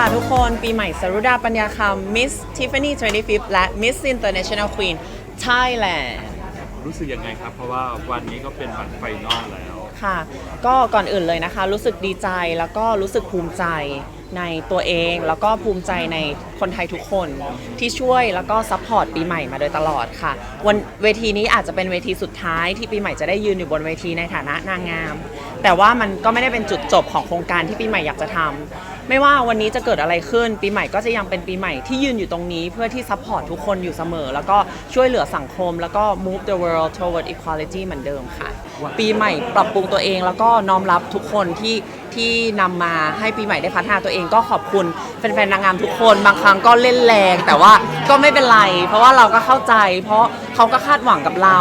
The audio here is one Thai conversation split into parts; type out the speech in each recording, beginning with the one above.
ปีใหม่สรุดาปัญญาคำ Miss Tiffany 25 และ Miss International Queen Thailand รู้สึกยังไงครับ เพราะว่าวันนี้ก็เป็นวันไฟนอลแล้ว ค่ะ ก็ก่อนอื่นเลยนะคะ รู้สึกดีใจแล้วก็รู้สึกภูมิใจในตัวเองแล้วก็ภูมิใจในคนไทยทุกคนที่ช่วยแล้วก็ซัพพอร์ตปีใหม่มาโดยตลอดค่ะ วันเวทีนี้อาจจะเป็นเวทีสุดท้ายที่ปีใหม่จะได้ยืนอยู่บนเวทีในฐานะนางงาม แต่ว่ามันก็ไม่ได้เป็นจุดจบของโครงการที่ปีใหม่อยากจะทำ ไม่ว่าวันนี้จะเกิดอะไรขึ้น ปีใหม่ก็จะยังเป็นปีใหม่ที่ยืนอยู่ตรงนี้เพื่อที่ซัพพอร์ตทุกคนอยู่เสมอ แล้วก็ช่วยเหลือสังคม แล้วก็ move the world toward equality เหมือนเดิมค่ะ ปีใหม่ปรับปรุงตัวเอง แล้วก็น้อมรับทุกคนที่ที่นำมาให้ปีใหม่ได้พัฒนาตัวเองก็ขอบคุณแฟนๆนางงามทุกคนบางครั้งก็เล่นแรง แต่ว่าก็ไม่เป็นไร เพราะว่าเราก็เข้าใจ เพราะเขาก็คาดหวังกับเรา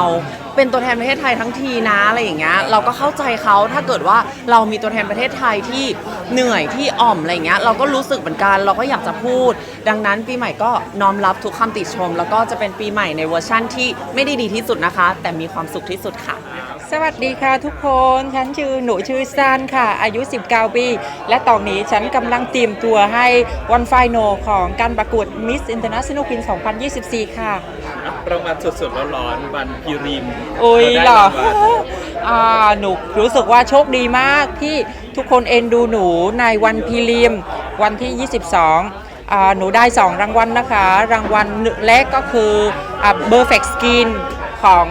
เป็นตัวแทนประเทศไทยทั้งทีนะอะไรอย่างเงี้ยเราก็เข้าใจเขาถ้าเกิดว่าเรามีตัวแทนประเทศไทยที่เหนื่อยที่อ่อมอะไรอย่างเงี้ยเราก็รู้สึกเหมือนกันเราก็อยากจะพูด ดังนั้นปีใหม่ก็น้อมรับทุกคำติชม แล้วก็จะเป็นปีใหม่ในเวอร์ชั่นที่ไม่ได้ดีที่สุดนะคะ แต่มีความสุขที่สุดค่ะ สวัสดีค่ะทุกคน ฉันชื่อหนูชื่อซานค่ะ อายุ 19 ปี และตอนนี้ฉันกำลังเตรียมตัวให้วันไฟโนของการประกวด Miss International Queen 2024 ค่ะรางวัลสดๆร้อนๆวันพิริมอุ้ยได้เหรอรางวัลอ่าหนูรู้สึกว่าโชคดีมากที่ทุกคนเอ็นดูหนูในวันพรีลิมวันที่ 22อ่าหนูได้ 2 รางวัลนะคะ รางวัลแรกก็คืออ่า Perfect Skin ของ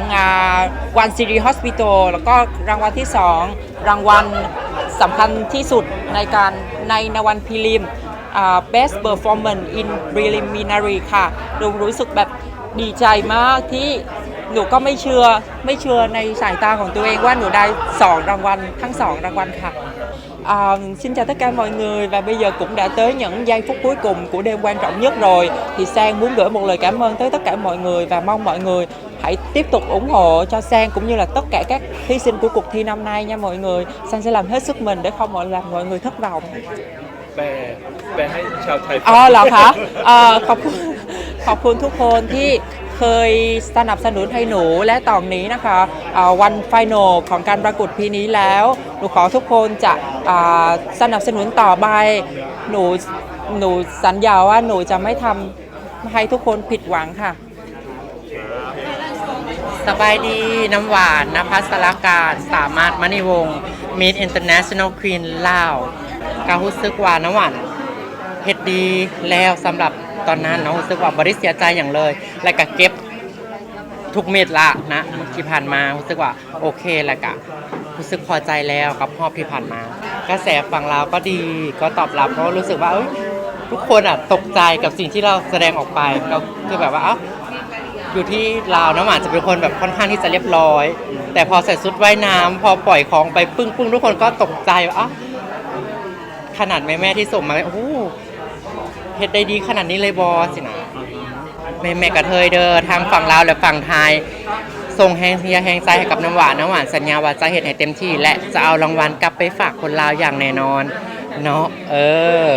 วันซีรีฮอสพิทอลแล้วก็รางวัลที่ 2 รางวัลสำคัญที่สุดในการในนวันพรีลิม Best Performance in Preliminary ค่ะหนูรู้สึกแบบดีใจมากที่หนูก็ไม่เชื่อไม่เชื่อในสายตาของตัวเองว่าหนูได้ 2 รางวัลทั้ง 2 รางวัลค่ะ. À, xin chào tất cả mọi người và bây giờ cũng đã tới những giây phút cuối cùng của đêm quan trọng nhất rồi thì Sang muốn gửi một lời cảm ơn tới tất cả mọi người và mong mọi người hãy tiếp tục ủng hộ cho Sang cũng như là tất cả các thí sinh của cuộc thi năm nay nha mọi người Sang sẽ làm hết sức mình để không mọi làm mọi người thất vọng แปลแปลให้ชาวไทยฟังอ๋อเหรอคะเอ่อขอบคุณขอบคุณทุกคนที่เคยสนับสนุนให้หนูและตอนนี้นะคะเอ่อวันไฟนอลของการประกวดปีนี้แล้ว หนูขอทุกคนจะอ่าสนับสนุนต่อไป หนูหนูสัญญาว่าหนูจะไม่ทำให้ทุกคนผิดหวังค่ะ สบายดีน้ำหวานนภัสรการสามารถมณีวงศ์ Meet International Queen ลาวการู้สึกว่าน้ำหวานเฮ็ดดีแล้วสำหรับตอนนั้นเนาะรู้สึกว่าบริเสียใจอย่างเลย และก็เก็บทุกเม็ดละนะที่ผ่านมารู้สึกว่าโอเคแล้วก็รู้สึกพอใจแล้วกับรอบที่ผ่านมา กระแสฝั่งเราก็ดีก็ตอบรับเพราะรู้สึกว่าเอ้ยทุกคนอะตกใจกับสิ่งที่เราแสดงออกไปก็คือแบบว่าเอ้า อยู่ที่ลาวน้ำหวานจะเป็นคนแบบค่อนข้างที่จะเรียบร้อย แต่พอใส่ชุดว่ายน้ำพอปล่อยของไปปึ้งปึ้งทุกคนก็ตกใจว่าอ้าวขนาดแม่แม่ๆที่ส่งมาโอ้โหเฮ็ดได้ดีขนาดนี้เลยบอสินะแม่แม่กระเทยเด้อทางฝั่งลาวและฝั่งไทย ส่งแหงเฮียแหงใจให้กับน้ำหวานน้ำหวานสัญญาว่าจะเฮ็ดให้เต็มที่ และจะเอารางวัลกลับไปฝากคนลาวอย่างแน่นอน เนาะเออ